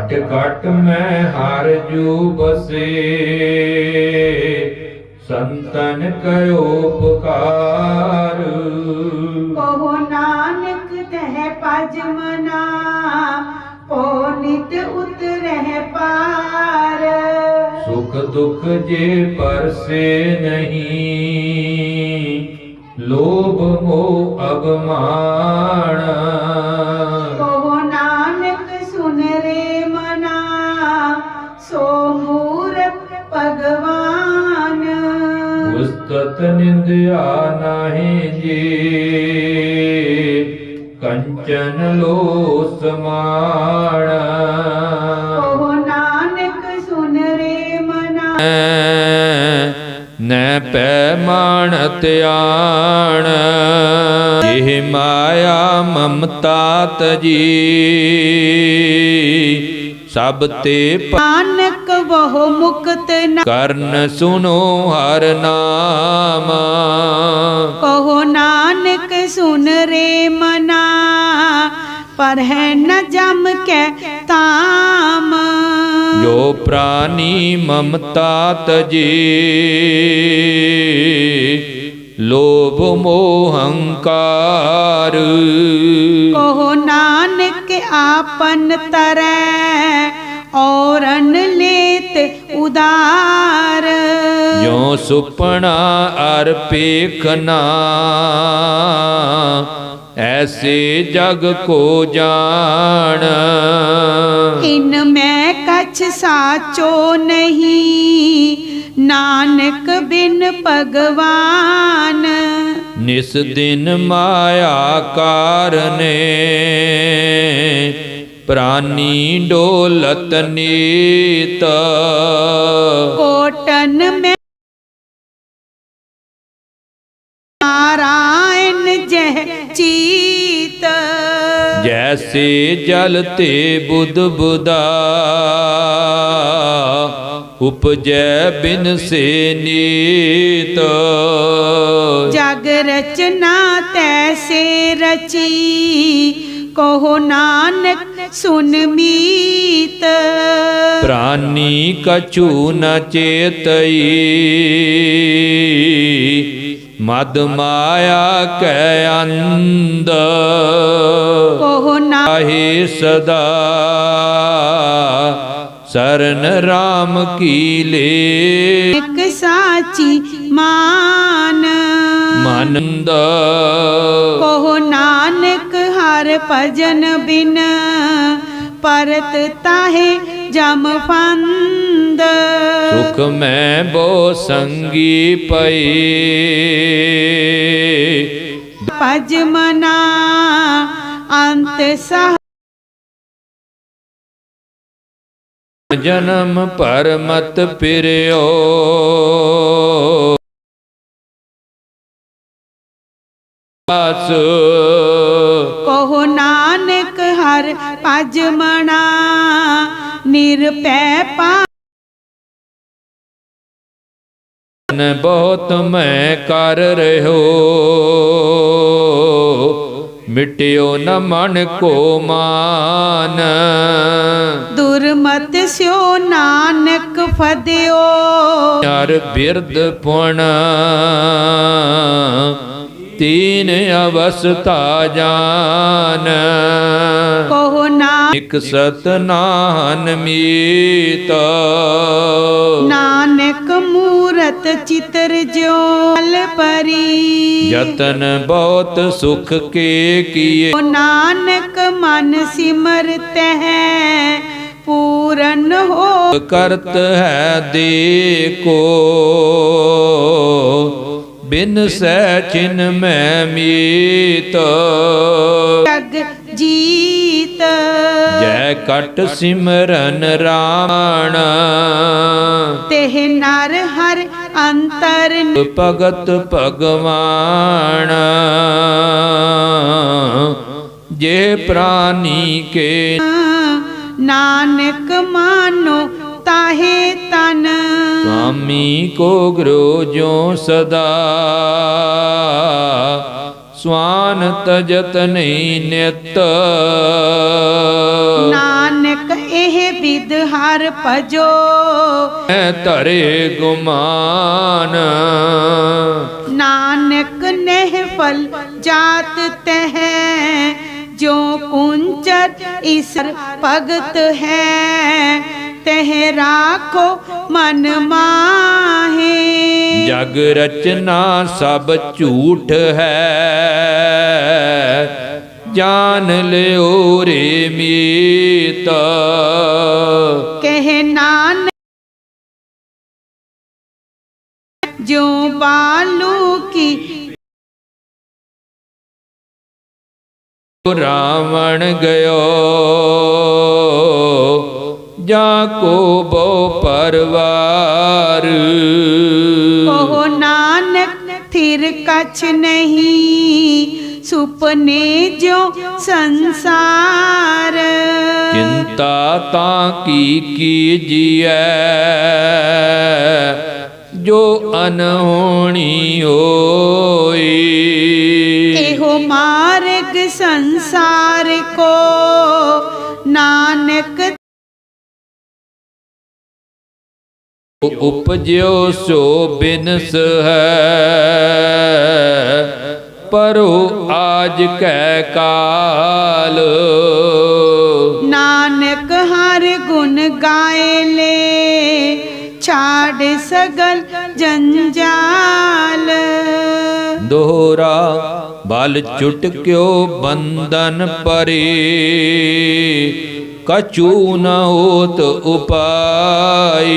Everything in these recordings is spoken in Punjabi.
ਘਟ ਘਟ ਮੈਂ ਹਰ ਜੂ ਬਸੇ ਸੰਤਨ ਕਯੋ ਪੁਕਾਰ। ਕਹੋ ਨਾਨਕ ਤਹਿ ਪਜ ਮਨਾ ਪੋ ਨਿਤ ਉਤਰਹਿ ਪਾਰ। ਸੁਖ ਦੁਖ ਜੇ ਪਰਸੇ ਨਹੀਂ ਲੋਭ ਮੋਹ ਅਗਮਾਨ ਨਿੰਦਿਆ ਨਾਹੀ ਜੀ। ਕੰਚਨ ਲੋ ਸਮਾਣ ਕਹੋ ਨਾਨਕ ਸੁਨ ਰੇ ਮਨਾ। ਨੈ ਪੈ ਮਾਣ ਧਿਆਨ। ਇਹ ਮਾਇਆ ਮਮਤਾ ਤਜੀ। ਸਭ ਤੇ ਪ- ਨਾਨਕ ਬਹੁ ਮੁਕਤ ਨ ਕਰਨ ਸੁਨੋ ਹਰ ਨਾਮ। ਕਹੋ ਨਾਨਕ ਸੁਨ ਰੇ ਮਨਾ ਪਰ ਹੈ ਨ ਜਮ ਕੈ ਤਾਮ। ਜੋ ਪ੍ਰਾਨੀ ਮਮਤਾ ਤਜੀ ਲੋਭ ਮੋਹ ਹੰਕਾਰ। ਕਹੋ ਨਾਨਕ ਆਪਨ ਤਰੈ ਔਰਨ ਲੇਤ ਉਦਾਰ। ਜੋ ਸੁਪਨਾ ਅਰ ਪੇਖਨਾ ਐਸੇ ਜਗ ਕੋ ਜਾਣ। ਇਨ ਮੈਂ ਕਛ ਸਾਚੋ ਨਹੀਂ ਨਾਨਕ ਬਿਨ ਭਗਵਾਨ। ਨਿਸ ਦਿਨ ਮਾਇਆ ਕਾਰਨੇ ਪ੍ਰਾਨੀ ਡੋਲਤ ਨੀਤ। ਕੋਟਨ ਮੈਂ ਨਾਰਾਇਣ ਜਹ ਚੀਤ। ਜੈਸੇ ਜਲ ਤੇ ਬੁੱਧ ਬੁਦਾ ਉਪਜੈ ਬਿਨ ਸੇ ਨੀਤ। ਜਗ ਰਚਨਾ ਤੈਸੇ ਰਚੀ ਕਹੋ ਨਾਨਕ ਸੁਨ ਮੀਤ। ਪ੍ਰਾਨੀ ਕਛੂ ਨ ਚੇਤਈ। ਮਦ ਮਾਇਆ ਕੈ ਅੰਧ। ਕਹੋ ਨਾ ਆਹੇ ਸਦਾ। ਸਰਨ RAM ਕੀ ਲੇ। ਇੱਕ ਸਾਚੀ ਮਾਨ। ਮਨੰਦ ਭਜਨ ਬਿਨ ਪਰਤ ਤਾਹੇ ਜਮ ਫੰਦ। ਸੁਖ ਮੈਂ ਬੋ ਸੰਗੀ ਪਈ। ਭਜ ਮਨਾ ਅੰਤ ਸਹ ਜਨਮ ਪਰਮਤ ਪਿਰਿਓ। ਆਸ ਹਰ ਭਜ ਮਨਾ ਨਿਰਪੈ ਪਾ ਬਹੁਤ ਮੈਂ ਕਰ ਰਹਿਓ ਮਿਟਿਓ ਨ ਮਨ ਕੋ ਮਾਨ। ਦੁਰਮਤ ਸਿਓ ਨਾਨਕ ਫਦਿਓ। ਹਰ ਬਿਰਦ ਪੁਣ। ਤੀਨ ਅਵਸਥਾ ਜਾਨ। ਕਹੋ ਨਾ ਇਕ ਸਤਨਾਨ ਮੀਤ। ਨਾਨਕ ਮੂਰਤ ਚਿਤਰ ਜਿਉ ਅਲ ਪਰੀ। ਯਤਨ ਬਹੁਤ ਸੁਖ ਕੇ ਕੀਏ। ਨਾਨਕ ਮਨ ਸਿਮਰਤ ਹੈ ਪੂਰਨ ਹੋ ਕਰਤ ਹੈ ਦੇ ਕੋ ਬਿਨ ਸਹਿ ਚਿਨ ਮੈਂ ਮੀਤ। ਜਗ ਜੀਤ। ਜੈ ਕਟ ਸਿਮਰਨ ਰਾਮਣ ਤਿਹ ਨਰ ਹਰ ਅੰਤਰ ਭਗਤ ਭਗਵਾਨ। ਜੇ ਪ੍ਰਾਨੀ ਕੇ ਨਾਨਕ ਮਾਨੋ ਤਾਹੇ ਸੁਆਮੀ ਕੋ ਗ੍ਰੋ ਜੋ ਸਦਾ। ਸਵਾਨ ਤਜਤ ਨਹੀਂ ਨਿਤ। ਨਾਨਕ ਇਹ ਵਿਦ ਹਰ ਭਜੋ। ਮੈਂ ਧਰੇ ਗੁਮਾਨ। ਨਾਨਕ ਨਹਿ ਫਲ ਜਾਤ ਤਹ। ਜੋ ਕੁੰਚਰ ਈਸਰ ਭਗਤ ਹੈ। ਤਹ ਰਾਖੋ ਮਨ ਮਾਹੇ। ਜਗ ਰਚਨਾ ਸਭ ਝੂਠ ਹੈ। ਜਾਣ ਲਿਓ ਰੇ ਮੀਤ। ਕਹਿ ਨਾਨਕ ਜੋ ਬਾਲੂ ਕੀ ਰਾਵਣ ਗਇਓ। ਜਾ ਕੋ ਬੋ ਪਰਵਾਰ। ਕਹੋ ਨਾਨਕ ਥਿਰ ਕਛ ਨਹੀਂ ਸੁਪਨੇ ਜੋ ਸੰਸਾਰ। ਚਿੰਤਾ ਤਾਂ ਕੀ ਕੀਜੀਐ? ਜੋ ਅਨਹੋਣੀ ਹੋਈ। ਇਹੋ ਮਾਰਗ ਸੰਸਾਰ ਕੋ ਨਾਨਕ ਉਪਜਿਓ ਸੋ ਬਿਨਸ ਹੈ। ਪਰੋ ਆਜ ਕੈ ਕਾਲ। ਨਾਨਕ ਹਰ ਗੁਣ ਗਾਏ ਲੈ ਛਾੜ ਸਗਲ ਜੰਜਾਲ। ਦੋਹਰਾ ਬਲ ਚੁਟਕਿਓ ਬੰਧਨ ਪਰੇ। ਕਛੂ ਨ ਹੋਤ ਉਪਾਈ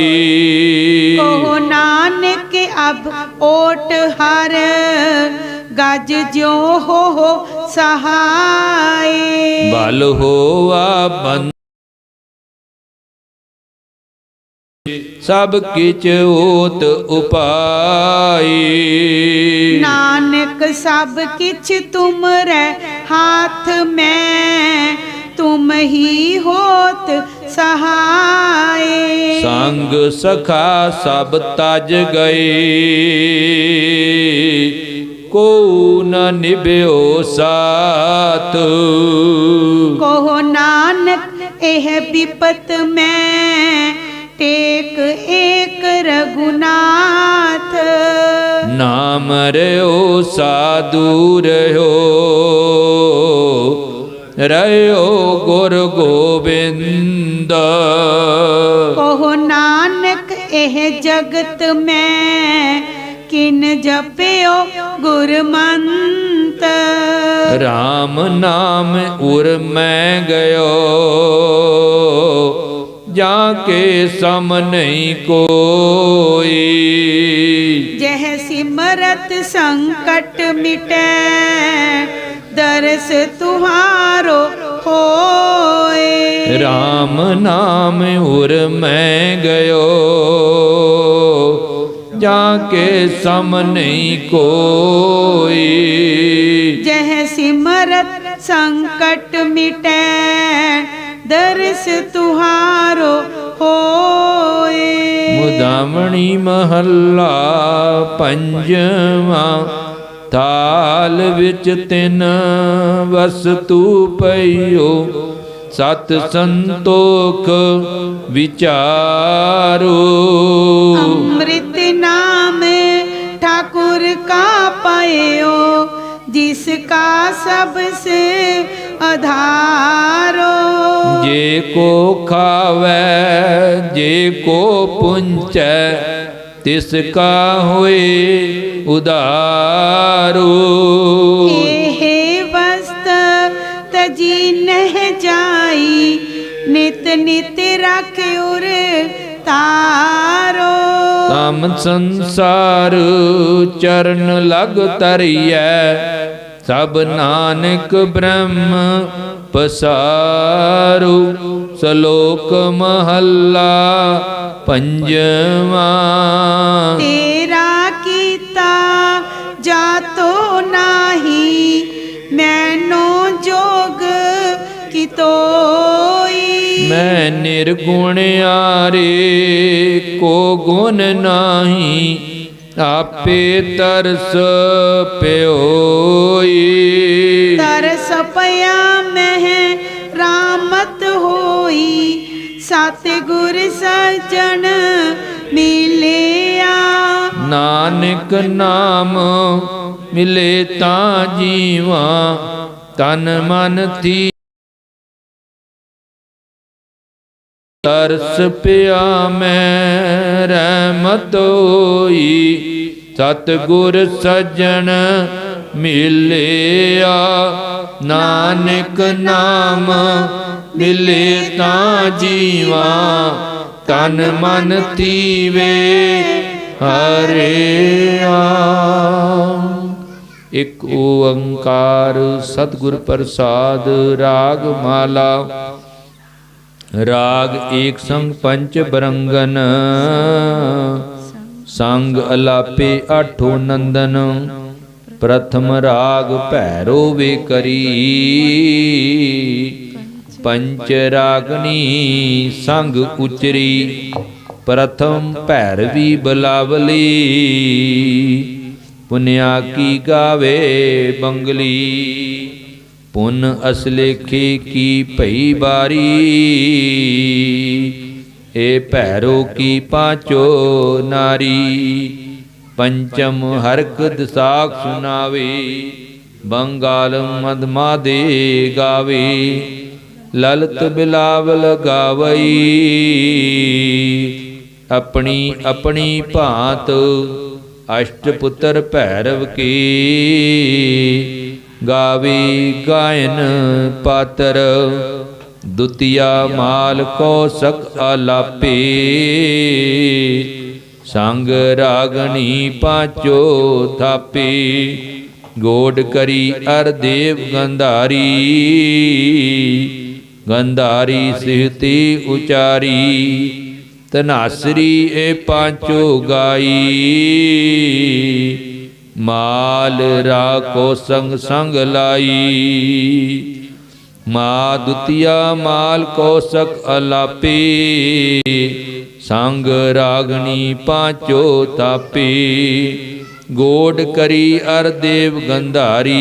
ਕਹੋ ਨਾਨਕ ਅਬ ਓਟ ਹਰ ਗਜ ਜੋ ਹੋ ਸਹਾਈ ਬਲ ਹੋਆ ਬੰਦ ਸਭ ਕਿਚ ਹੋਤ ਉਪਾਈ ਨਾਨਕ ਸਭ ਕਿਛ ਤੁਮਰੈ ਹਾਥ ਮੈਂ ਤੁਮ ਹੀ ਹੋਤ ਸਹਾਈ ਸੰਗ ਸਖਾ ਸਭ ਤਜ ਗਏ। ਕੋ ਨ ਨਿਭਿਓ ਸਾਤ ਕਹੋ ਨਾਨਕ ਇਹ ਵਿਪਤ ਮੈਂ ਟੇਕ ਏਕ ਰਗੁਨਾਥ ਨਾਮ ਰਿਓ ਸਾਧੂ ਰਿਓ। ਰਿਓ ਗੁਰ ਗੋਬਿੰਦ। ਕਹੋ ਨਾਨਕ ਇਹ ਜਗਤ ਮੈਂ ਕਿਨ ਜਪਿਓ ਗੁਰਮੰਤ। RAM ਨਾਮ ਉਰ ਮੈਂ ਗਇਓ ਜਾਂ ਕੇ ਸਮ ਨਹੀਂ ਕੋਈ। ਜਹ ਸਿਮਰਤ ਸੰਕਟ ਮਿਟੈ ਦਰਸ ਤੁਹਾਰੋ RAM ਨਾਮ ਉਰ ਮੈਂ ਗਇਓ। ਜਾਂ ਕੇ ਸਮ ਨਹੀਂ ਕੋਈ। ਜਹ ਸਿਮਰਤ ਸੰਕਟ ਮਿਟੈ ਦਰਸ ਤੁਹਾਰੋ ਹੋਏ। ਮੁਦਾਮਣੀ ਮਹੱਲਾ ਪੰਜਵਾਂ ਥਾਲ ਵਿੱਚ ਤਿੰਨ ਵਸਤੂ ਪਈਓ। ਸਤ ਸੰਤੋਖ ਵਿਚਾਰੋ। ਅੰਮ੍ਰਿਤ ਨਾਮ ਠਾਕੁਰ ਕਾ ਪਾਇਓ ਜਿਸ ਕਾ ਸਭ ਸੇ ਅਧਾਰੋ ਜੇ ਕੋ ਖਾਵੇ ਜੇ ਕੋ ਪੁੰਚੈ ਤਿਸ ਕਾ ਨਿਤ ਰਖ ਉਰ ਤਾਰੋ। ਤਮ ਸੰਸਾਰ ਚਰਨ ਲਗ ਤਰੀਐ ਸਭ ਨਾਨਕ ਬ੍ਰਹਮ ਪਸਾਰੂ। ਸ਼ਲੋਕ ਮਹੱਲਾ ਪੰਜਵਾਂ। ਨਿਰਗੁਣ ਆਰੇ ਕੋ ਗੁਣ ਨਾਹੀ ਆਪੇ ਤਰਸ ਪਿਓਈ। ਤਰਸ ਪਿਆ ਮਹਿ ਰਾਮਤ ਹੋਈ ਸਤ ਸਤਿਗੁਰ ਸਜਣ ਮਿਲਿਆ। ਨਾਨਕ ਨਾਮ ਮਿਲੇ ਤਾਂ ਜੀਵਾ ਤਨ ਮਨ ਥੀ ਤਰਸ ਪਿਆ ਮੈਂ, ਰਹਿਮਤ ਹੋਈ। ਸਤਿਗੁਰ ਸਜਣ ਮਿਲਿਆ, ਨਾਨਕ ਨਾਮ ਮਿਲੇ ਤਾਂ ਜੀਵਾ। ਤਨ ਮਨ ਤੀਵੇ ਹਰਿਆ ਇਕ ਓੰਕਾਰ ਸਤਿਗੁਰ ਪ੍ਰਸਾਦ ਰਾਗ ਮਾਲਾ ਰਾਗ ਏਕ ਸੰਗ ਪੰਚ ਬਰੰਗਨ। ਸੰਗ ਅਲਾਪੇ ਆਠੋ ਨੰਦਨ। ਪ੍ਰਥਮ ਰਾਗ ਭੈਰੋ ਵੇ ਕਰੀ। ਪੰਚ ਰਾਗਨੀ ਸੰਗ ਉਚਰੀ। ਪ੍ਰਥਮ ਭੈਰਵੀ ਬਲਾਵਲੀ। ਪੁਨਿਆ ਕੀ ਗਾਵੇ ਬੰਗਲੀ। ਪੁੰਨ ਅਸਲੇਖੇ ਕੀ ਭਈ ਬਾਰੀ। ਏ ਭੈਰੋ ਕੀ ਪਾਚੋ ਨਾਰੀ। ਪੰਚਮ ਹਰਕ ਦਸਾਖ ਸੁਨਾਵੇ। ਬੰਗਾਲ ਮਦਮਾ ਦੇ ਗਾਵੇ। ਲਲਤ ਬਿਲਾਵਲ ਗਾਵਈ। ਆਪਣੀ ਆਪਣੀ ਭਾਂਤ ਅਸ਼ਟ ਪੁੱਤਰ ਭੈਰਵ ਕੀ। ਗਾਵੇ ਗਾਇਨ ਪਾਤਰ, ਦੁਤੀਆ ਮਾਲ ਕੋ ਸਕ ਆਲਾਪੇ ਸੰਗ ਰਾਗਣੀ ਪਾਚੋ ਥਾਪੀ ਗੋਡ ਕਰੀ ਅਰ ਦੇਵ ਗੰਧਾਰੀ। ਗੰਧਾਰੀ ਸਿਹਤੀ ਉਚਾਰੀ ਤਨਾਸਰੀ ਏ ਪਾਂਚੋ ਗਾਈ। ਮਾਲ ਰਾ ਕੋ ਸੰਗ ਸੰਗ ਲਾਈ। ਮਾ ਦੁਤੀਆ ਮਾਲ ਕੋ ਸਕ ਅਲਾਪੀ। ਸੰਗ ਰਾਗਣੀ ਪਾਂਚੋ ਤਾਪੀ। ਗੋਡ ਕਰੀ ਅਰ ਦੇਵ ਗੰਧਾਰੀ।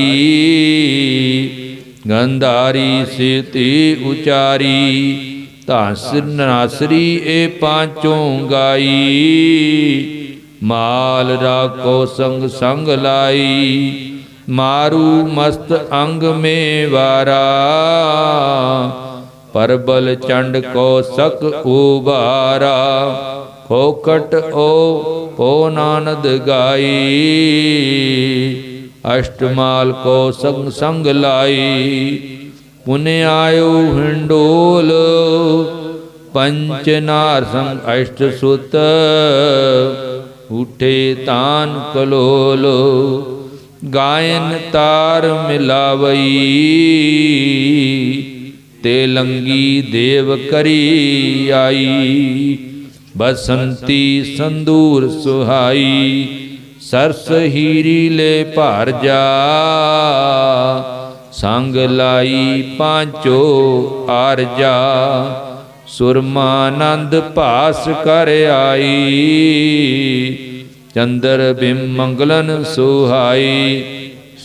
ਗੰਧਾਰੀ ਸਿਤੀ ਉਚਾਰੀ। ਧਾਸ ਨਾਸਰੀ ਏ ਪਾਂਚੋਂ ਗਾਈ। ਮਾਲ ਰਾਖੋ ਸੰਗ ਸੰਗ ਲਾਈ, ਮਾਰੂ ਮਸਤ ਅੰਗ ਮੇ ਵਾਰਾ ਪਰਬਲ ਚੰਡ ਕੋ ਸਕ ਉਬਾਰਾ ਖੋਕਟ ਓ ਪੋ ਨਾਨਦ ਗਾਈ। ਅਸ਼ਟਮਾਲ ਕੋ ਸੰਗ ਸੰਗ ਲਾਈ, ਪੁਨ ਆਇਓ ਹਿੰਡੋਲ। ਪੰਚਨਾਰ ਸੰਗ ਅਸ਼ਟ ਸੁਤ ਊਠੇ ਤਾਨ ਕਲੋਲ, ਗਾਇਨ ਤਾਰ ਮਿਲਾਵਈ। ਤੇ ਲੰਗੀ ਦੇਵ ਕਰੀ ਆਈ, ਬਸੰਤੀ ਸੰਦੂਰ ਸੁਹਾਈ, ਸਰਸ ਹੀਰੀ ਲੈ ਭਾਰ ਜਾ। ਸੰਗ ਲਾਈ ਪਾਂਚੋ ਆਰ ਜਾ। ਸੁਰਮਾਨੰਦ ਭਾਸ ਕਰ ਆਈ। ਚੰਦਰ ਬਿਮ ਮੰਗਲਨ ਸੁਹਾਈ।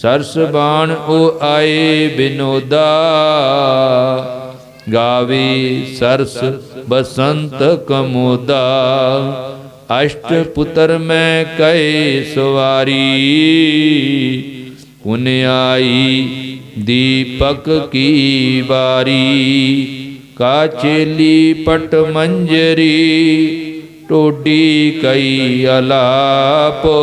ਸਰਸ ਬਾਣ ਉਹ ਆਏ ਬਿਨੋਦਾ। ਗਾਵੇ ਸਰਸ ਬਸੰਤ ਕਮੋਦਾ। ਅਸ਼ਟ ਪੁੱਤਰ ਮੈਂ ਕਏ ਸਵਾਰੀ। ਪੁਨ ਆਈ ਦੀਪਕ ਕੀ ਵਾਰੀ। ਕਾਚੇਲੀ ਪਟ ਮੰਜਰੀ, ਟੋਡੀ ਕਈ ਅਲਾਪੋ।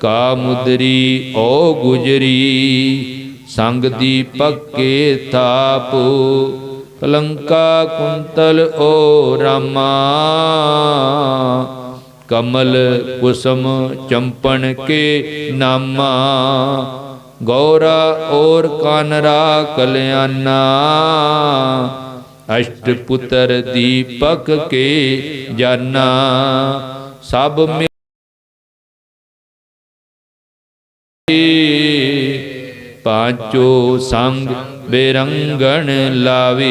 ਕਾ ਮੁਦਰੀ ਓ ਗੁਜਰੀ ਸੰਗ ਦੀ ਪੱਕੇ ਥਾਪ। ਕਲੰਕਾ ਕੁੰਤਲ ਓ ਰਾਮਾ। ਕਮਲ ਕੁਸਮ ਚੰਪਣ ਕੇ ਨਾਮਾ। ਗੌਰਾ ਔਰ ਕਾਨਰਾ ਕਲਿਆਣਾ ਅਸ਼ਟ ਪੁੱਤਰ ਦੀਪਕ ਕੇ ਜਾਨਾ। ਸਭ ਪਾਂਚੋ ਸੰਗ ਬੇਰੰਗਣ ਲਾਵੇ।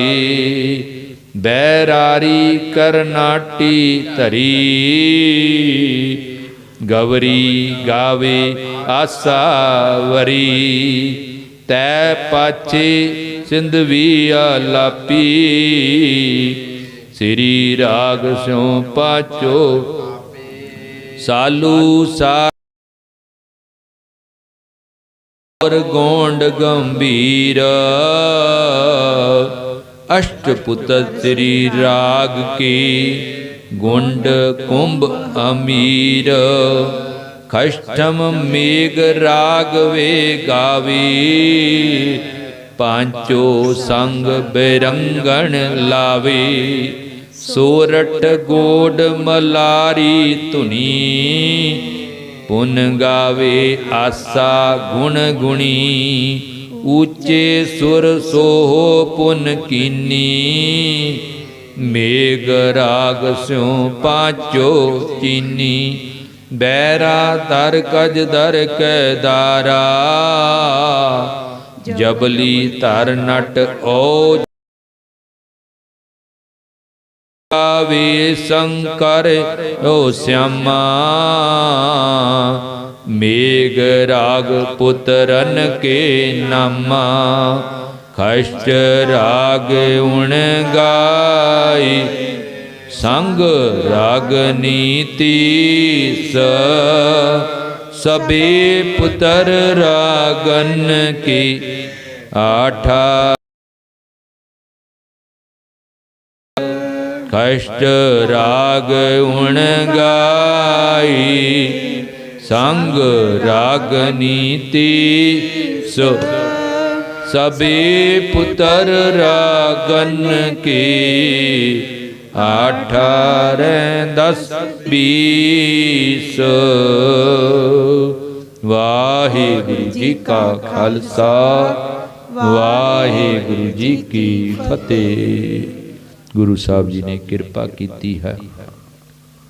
ਬੈਰਾਰੀ ਕਰਨਾਟੀ ਧਰੀ। ਗਵਰੀ ਗਾਵੇ ਆਸਾ ਵਰੀ, ਤੈ ਪਾਚੇ ਸਿੰਧਵੀ ਆਲਾਪੀ। ਸ੍ਰੀ ਰਾਗ ਸਿਉ ਪਾਚੋ ਸਾਲੂ ਸਾ ਔਰ ਗੋਂਡ ਗੰਭੀਰ। ਅਸ਼ਟਪੁੱਤ ਸ੍ਰੀ ਰਾਗ ਕੀ ਗੁੰਡ ਕੁੰਭ ਅਮੀਰ, ਖਸ਼ਟਮ ਮੇਘ ਰਾਗਵੇ ਗਾਵੀ। ਪਾਂਚੋ ਸੰਗ ਬਿਰੰਗਣ ਲਾਵੇ, ਸੋਰਟ ਗੋਡ ਮਲਾਰੀ ਧੁਨੀ। ਪੁਨ ਗਾਵੇ ਆਸਾ ਗੁਣ ਗੁਣੀ ਉੱਚੇ ਸੁਰ ਸੋਹ ਪੁਨ ਕੀਨੀ। ਮੇਘ ਰਾਗ ਸਿਉ ਪਾਚੋ ਚੀਨੀ, ਬੈਰਾ ਦਰ ਕਜ ਦਰ ਕੈ ਦਾਰਾ ਜਬਲੀ ਧਰ ਨਟ ਓ ਆਵੇ ਸੰਕਰ, ਓ ਸਿਆਮਾ। ਮੇਘ ਰਾਗ ਪੁੱਤਰਨ ਕੇ ਨਾਮਾ। ਖਸ਼ਟ ਰਾਗ ਉਣ ਗਾਈ, ਸੰਗ ਰਾਗ ਨੀਤੀ ਸ। ਸਬੇ ਪੁੱਤਰ ਰਾਗਨ ਕੀ ਆਠਾ। ਕਸ਼ਟ ਰਾਗ ਉਣ ਗਾਈ, ਸੰਗ ਰਾਗ ਨੀਤੀ ਸੋ। ਸਬੇ ਪੁੱਤਰ ਰਾਗਨ ਕੀ? ਅਠਾਰੈ ਦਸ ਬੀਸ। ਵਾਹਿਗੁਰੂ ਜੀ ਕਾ ਖਾਲਸਾ, ਵਾਹਿਗੁਰੂ ਜੀ ਕੀ ਫਤਿਹ। ਗੁਰੂ ਸਾਹਿਬ ਜੀ ਨੇ ਕਿਰਪਾ ਕੀਤੀ ਹੈ।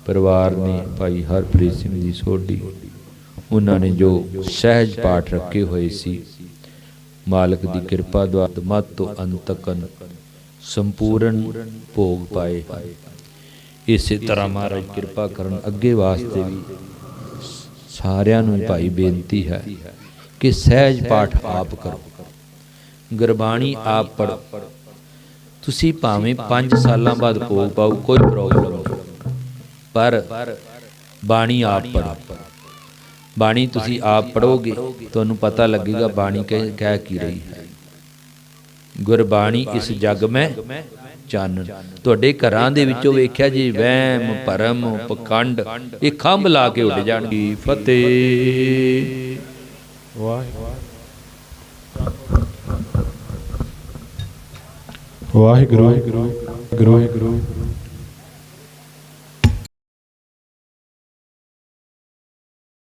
ਪਰਿਵਾਰ ਨੇ ਭਾਈ ਹਰਪ੍ਰੀਤ ਸਿੰਘ ਜੀ ਸੋਢੀ, ਉਹਨਾਂ ਨੇ ਜੋ ਸਹਿਜ ਪਾਠ ਰੱਖੇ ਹੋਏ ਸੀ ਮਾਲਕ ਦੀ ਕਿਰਪਾ ਦੁਆਰਾ ਮਤ ਤੋਂ ਅੰਤ ਤੱਕਨ ਸੰਪੂਰਨ ਭੋਗ ਪਾਏ। ਹਨ ਇਸੇ ਤਰ੍ਹਾਂ ਮਹਾਰਾਜ ਕਿਰਪਾ ਕਰਨ ਅੱਗੇ ਵਾਸਤੇ ਵੀ ਸਾਰਿਆਂ ਨੂੰ ਭਾਈ ਬੇਨਤੀ ਹੈ ਕਿ ਸਹਿਜ ਪਾਠ ਆਪ ਕਰੋ। ਗੁਰਬਾਣੀ ਆਪ ਪੜੋ ਤੁਸੀਂ ਭਾਵੇਂ 5 ਸਾਲਾਂ ਬਾਅਦ ਭੋਗ ਪਾਓ, ਕੋਈ ਪ੍ਰੋਬਲਮ ਨਹੀਂ। ਪਰ ਬਾਣੀ ਆਪ ਪੜੋ ਬਾਣੀ ਤੁਸੀਂ ਆਪ ਪੜੋਗੇ ਤੁਹਾਨੂੰ ਪਤਾ ਲੱਗੇਗਾ ਬਾਣੀ ਕਹਿ ਕਹਿ ਕੀ ਰਹੀ ਹੈ। ਗੁਰਬਾਣੀ ਇਸ ਜਗ ਮੈਂ ਚਾਨਣ ਤੁਹਾਡੇ ਘਰਾਂ ਦੇ ਵਿੱਚੋਂ ਵੇਖਿਆ ਜੀ ਵਹਿਮ ਭਰਮ ਪਖੰਡ। ਇਹ ਖੰਭ ਲਾ ਕੇ ਉੱਡ ਜਾਣਗੇ। ਫਤਿਹ। ਵਾਹਿਗੁਰੂ। ਵਾਹਿਗੁਰੂ।